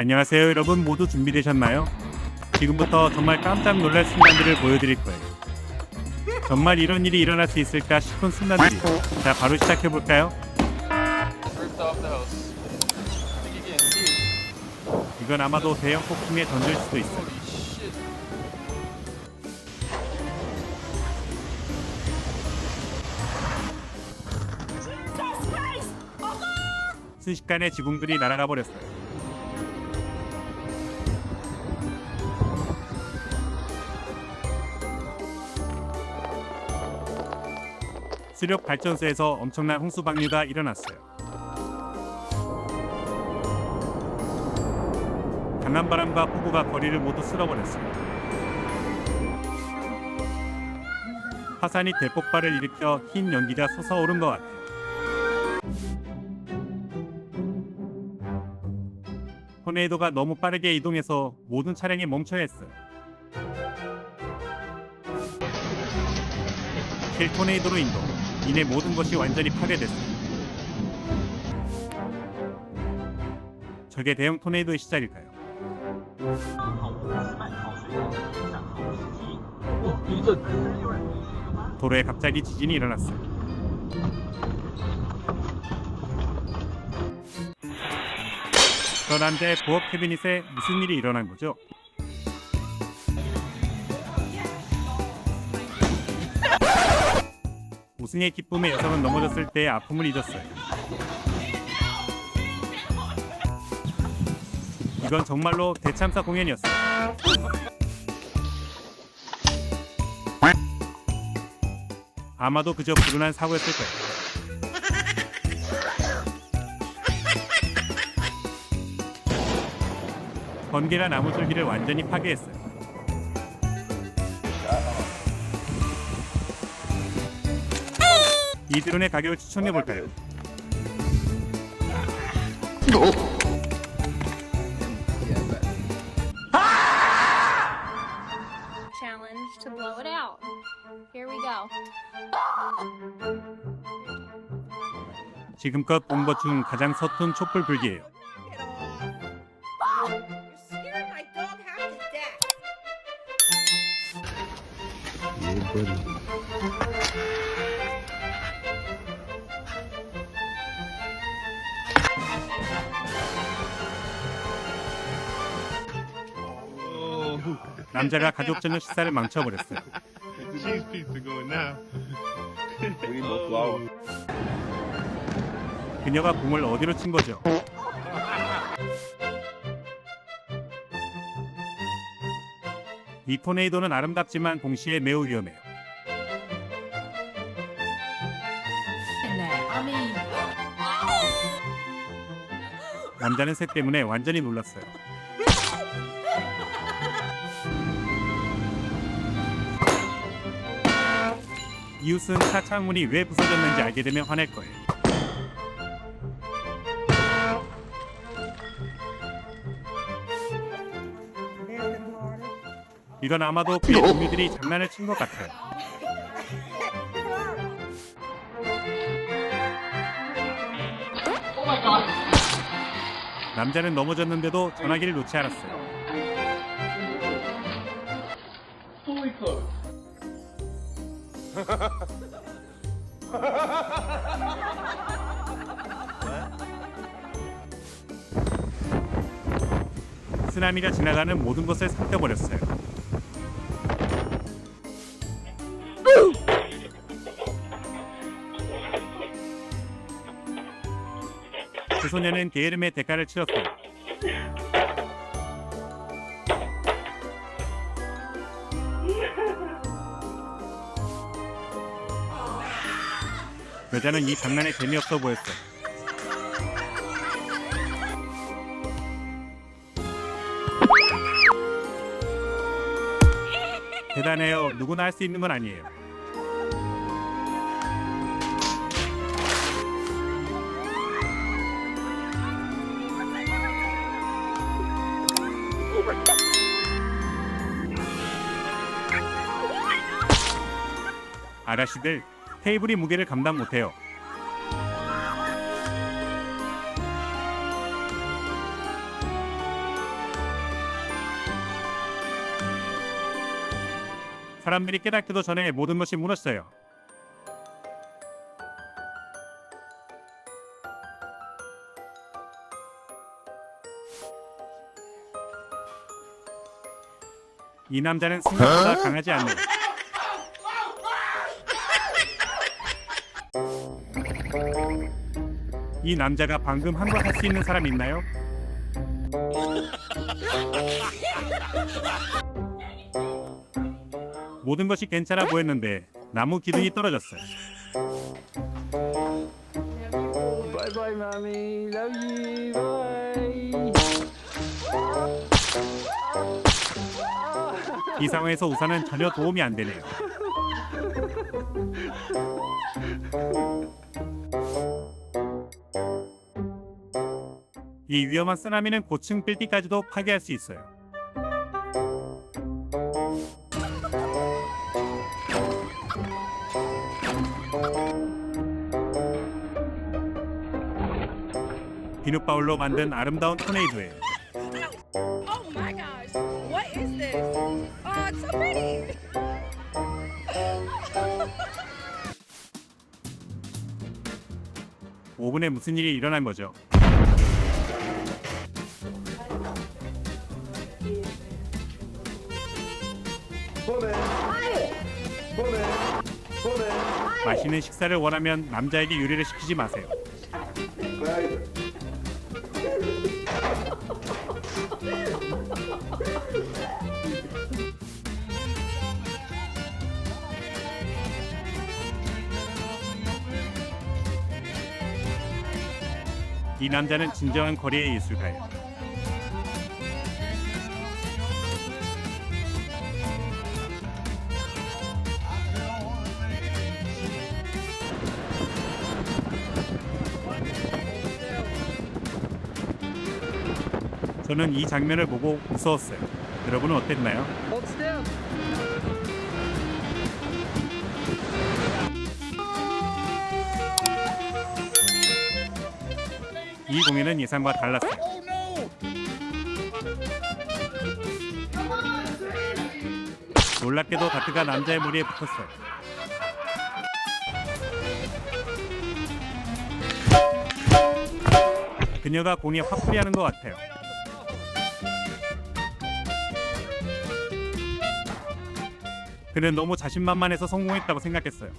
안녕하세요 여러분 모두 준비되셨나요? 지금부터 정말 깜짝 놀랄 순간들을 보여드릴 거예요. 정말 이런 일이 일어날 수 있을까 싶은 순간들이 자 바로 can't see. 이건 아마도 대형 폭풍에 던질 수도 있어요. 순식간에 지붕들이 날아가 버렸어요. 수력 발전소에서 엄청난 홍수 방류가 일어났어요. 강한 바람과 폭우가 거리를 모두 쓸어버렸어요. 화산이 대폭발을 일으켜 흰 연기가 솟아오른 것 같아요. 토네이도가 너무 빠르게 이동해서 모든 차량이 멈춰야 했어요. 실 토네이도로 인도 이내 모든 것이 완전히 파괴됐어요. 저게 대형 토네이도의 시작일까요? 도로에 갑자기 지진이 일어났어요. 그런데 부엌 캐비닛에 무슨 일이 일어난 거죠? 우승의 기쁨에 여성은 넘어졌을 때의 아픔을 잊었어요. 이건 정말로 대참사 공연이었어요. 아마도 그저 불운한 사고였을 거예요. 번개가 나무 줄기를 완전히 파괴했어요. 이 드론의 가격을 추천해 볼까요? challenge to blow it out. Here we go. 지금껏 본것중 가장 서툰 촛불 불기예요. 남자가 가족 저녁 식사를 망쳐버렸어요. cheese pizza going now. We need more flour. 그녀가 공을 어디로 친 거죠? 이 토네이도는 아름답지만 동시에 매우 위험해요. 남자는 새 때문에 완전히 놀랐어요. 이웃은 차 창문이 왜 부서졌는지 알게 되면 화낼 거예요. 이건 아마도 그의 동료들이 장난을 친 것 같아요. 남자는 넘어졌는데도 전화기를 놓지 않았어요. 쓰나미가 지나가는 모든 것을 삭혀버렸어요. 그 소녀는 게으름의 대가를 치렀어요. 여자는 이 장난에 재미없어 보였어요. 대단해요. 누구나 할 수 있는 건 아니에요. 아가씨들 테이블이 무게를 감당 못해요. 사람들이 깨닫기도 전에 모든 것이 무너졌어요. 이 남자는 생각보다 어? 강하지 않네요. 이 남자가 방금 한 걸 할 수 있는 사람 있나요? 모든 것이 괜찮아 보였는데 나무 기둥이 떨어졌어요. Bye bye, mommy. Love you. Bye. 이 상황에서 우산은 전혀 도움이 안 되네요. 이 위험한 쓰나미는 고층 빌딩까지도 파괴할 수 있어요. 비눗방울로 만든 아름다운 토네이도예요. Oh my gosh. What is this? Oh, it's so pretty. 오분에 무슨 일이 일어난 거죠? 맛있는 식사를 원하면 남자에게 요리를 시키지 마세요. 이 남자는 진정한 거리의 예술가예요. 저는 이 장면을 보고 무서웠어요. 여러분은 어땠나요? 이 공연은 예상과 달랐어요. 놀랍게도 다크가 남자의 머리에 붙었어요. 그녀가 공에 화풀이하는 것 같아요. 그는 너무 자신만만해서 성공했다고 생각했어요.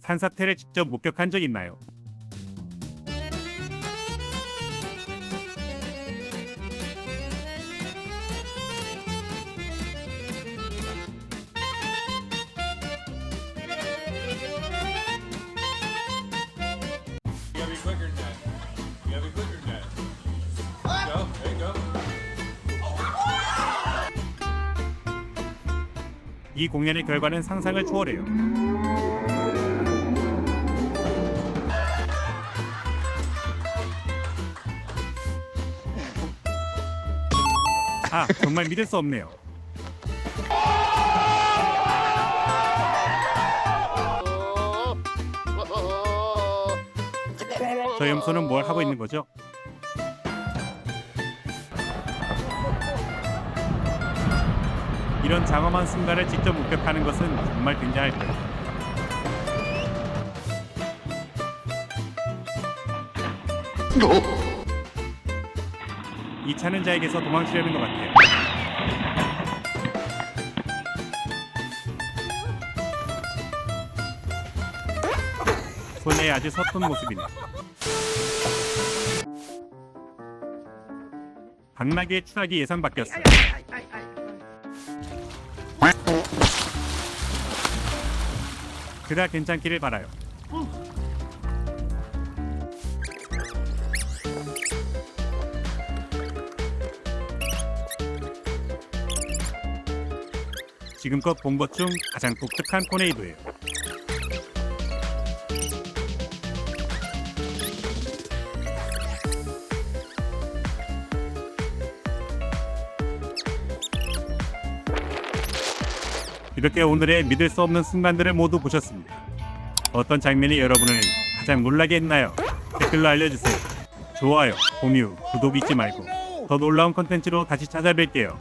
산사태를 직접 목격한 적 있나요? 이 공연의 결과는 상상을 초월해요. 아, 정말 믿을 수 없네요. 저 염소는 뭘 하고 있는 거죠? 이런 장엄한 순간을 직접 목격하는 것은 정말 굉장할 거예요. 이 차는 자에게서 도망치려는 것 같아요. 손에 아주 서툰 모습이네. 당나귀의 추락이 예상 바뀌었어요. 그다 괜찮기를 바라요. 지금껏 본 것 중 가장 독특한 토네이도예요. 이렇게 오늘의 믿을 수 없는 순간들을 모두 보셨습니다. 어떤 장면이 여러분을 가장 놀라게 했나요? 댓글로 알려주세요. 좋아요, 공유, 구독 잊지 말고 더 놀라운 컨텐츠로 다시 찾아뵐게요.